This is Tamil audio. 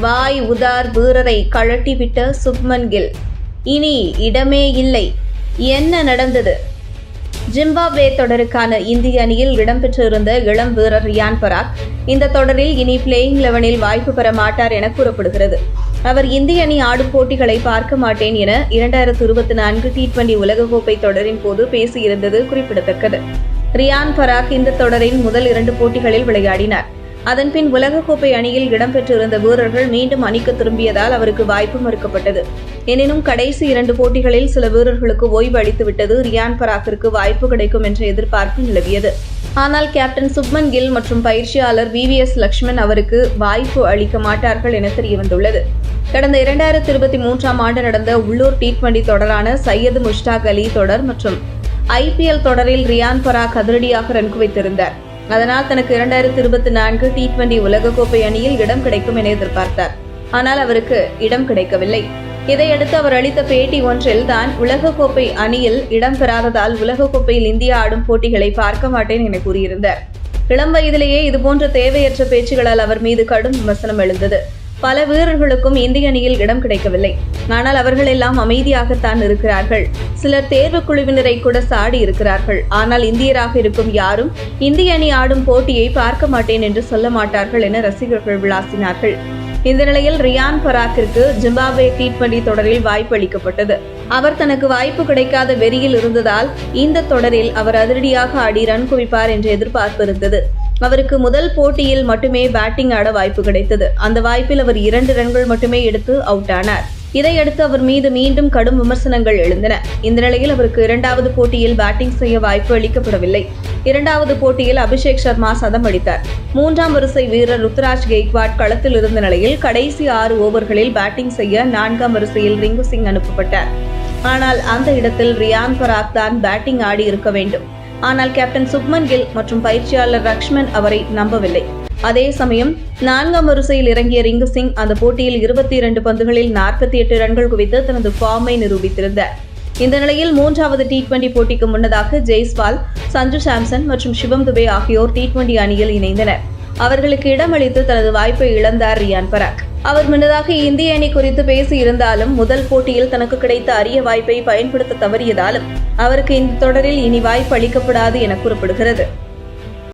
வாய் உதார் வீரரை கழட்டிவிட்ட சுப்மன் கில். இனி இடமே இல்லை. என்ன நடந்தது? ஜிம்பாப்வே தொடருக்கான இந்திய அணியில் இடம்பெற்றிருந்த இளம் வீரர் ரியான் பராக் இந்த தொடரில் இனி பிளேயிங் லெவனில் வாய்ப்பு பெற மாட்டார் என கூறப்படுகிறது. அவர் இந்திய அணி ஆடும் போட்டிகளை பார்க்க மாட்டேன் என இரண்டாயிரத்து இருபத்தி நான்கு டி டுவெண்டி உலகக்கோப்பை தொடரின் போது பேசியிருந்தது குறிப்பிடத்தக்கது. ரியான் பராக் இந்த தொடரின் முதல் இரண்டு போட்டிகளில் விளையாடினார். அதன்பின் உலகக்கோப்பை அணியில் இடம்பெற்றிருந்த வீரர்கள் மீண்டும் அணிக்கு திரும்பியதால் அவருக்கு வாய்ப்பு மறுக்கப்பட்டது எனினும் கடைசி இரண்டு போட்டிகளில் சில வீரர்களுக்கு ஓய்வு அளித்துவிட்டது ரியான் பராக்கிற்கு வாய்ப்பு கிடைக்கும் என்ற எதிர்பார்ப்பு நிலவியது. ஆனால் கேப்டன் சுப்மன் கில் மற்றும் பயிற்சியாளர் வி வி எஸ் லக்ஷ்மன் அவருக்கு வாய்ப்பு அளிக்க மாட்டார்கள் என தெரியவந்துள்ளது. கடந்த இரண்டாயிரத்தி இருபத்தி மூன்றாம் ஆண்டு நடந்த உள்ளூர் டி டுவெண்டி தொடரான சையது முஷ்டாக் அலி தொடர் மற்றும் ஐபிஎல் தொடரில் ரியான் பராக் அதிரடியாக ரன் குவித்திருந்தார். அதனால் தனக்கு இரண்டாயிரத்தி இருபத்தி நான்கு டி டுவெண்டி உலகக்கோப்பை அணியில் இடம் கிடைக்கும் என எதிர்பார்த்தார். ஆனால் அவருக்கு இடம் கிடைக்கவில்லை. இதையடுத்து அவர் அளித்த பேட்டி ஒன்றில் தான் உலகக்கோப்பை அணியில் இடம் பெறாததால் உலகக்கோப்பையில் இந்தியா ஆடும் போட்டிகளை பார்க்க மாட்டேன் என கூறியிருந்தார். இளம் வயதிலேயே இதுபோன்ற தேவையற்ற பேச்சுகளால் அவர் மீது கடும் விமர்சனம் எழுந்தது. பல வீரர்களுக்கும் இந்திய அணியில் இடம் கிடைக்கவில்லை. ஆனால் அவர்கள் எல்லாம் அமைதியாகத்தான் இருக்கிறார்கள். சிலர் தேர்வு குழுவினரை கூட சாடி இருக்கிறார்கள். ஆனால் இந்தியராக இருக்கும் யாரும் இந்திய அணி ஆடும் போட்டியை பார்க்க மாட்டேன் என்று சொல்ல மாட்டார்கள் என ரசிகர்கள் விளாசினார்கள். இந்த நிலையில் ரியான் பராக்கிற்கு ஜிம்பாப்வே டி டுவெண்டி தொடரில் வாய்ப்பு அளிக்கப்பட்டது. அவர் தனக்கு வாய்ப்பு கிடைக்காத வெறியில் இருந்ததால் இந்த தொடரில் அவர் அதிரடியாக ஆடி ரன் குவிப்பார் என்ற எதிர்பார்ப்பு இருந்தது. அவருக்கு முதல் போட்டியில் மட்டுமே பேட்டிங் ஆட வாய்ப்பு கிடைத்தது. அந்த வாய்ப்பில் அவர் இரண்டு ரன்கள் மட்டுமே எடுத்து அவுட் ஆனார். இதையடுத்து அவர் மீது மீண்டும் கடும் விமர்சனங்கள் எழுந்தன. இந்த நிலையில் அவருக்கு இரண்டாவது போட்டியில் பேட்டிங் செய்ய வாய்ப்பு அளிக்கப்படவில்லை. இரண்டாவது போட்டியில் அபிஷேக் சர்மா சதம் அடித்தார். மூன்றாம் வரிசை வீரர் ருத்ராஜ் கெய்க்வாட் களத்தில் இருந்த நிலையில் கடைசி ஆறு ஓவர்களில் பேட்டிங் செய்ய நான்காம் வரிசையில் ரிங்கு சிங் அனுப்பப்பட்டார். ஆனால் அந்த இடத்தில் ரியான் பராக் தான் பேட்டிங் ஆடி இருக்க வேண்டும். ஆனால் கேப்டன் சுப்மன் கில் மற்றும் பயிற்சியாளர் லக்ஷ்மன் அவரை நம்பவில்லை. அதே சமயம் நான்காம் வரிசையில் இறங்கிய ரிங்கு சிங் அந்த போட்டியில் இருபத்தி இரண்டு பந்துகளில் நாற்பத்தி எட்டு ரன்கள் குவித்து தனது ஃபார்மை நிரூபித்திருந்தார். இந்த நிலையில் மூன்றாவது டி டுவெண்டி போட்டிக்கு முன்னதாக ஜெய்ஸ்வால் சஞ்சு சாம்சன் மற்றும் சிவம் துபே ஆகியோர் டி டுவெண்டி அணியில் இணைந்தனர். அவர்களுக்கு இடமளித்து தனது வாய்ப்பை இழந்தார் ரியான் பராக். அவர் முன்னதாக இந்திய அணி குறித்து பேசியிருந்தாலும் முதல் போட்டியில் தனக்கு கிடைத்த அரிய வாய்ப்பை பயன்படுத்த தவறியதாலும் அவருக்கு இந்த தொடரில் இனி வாய்ப்பு அளிக்கப்படாது என கூறப்படுகிறது.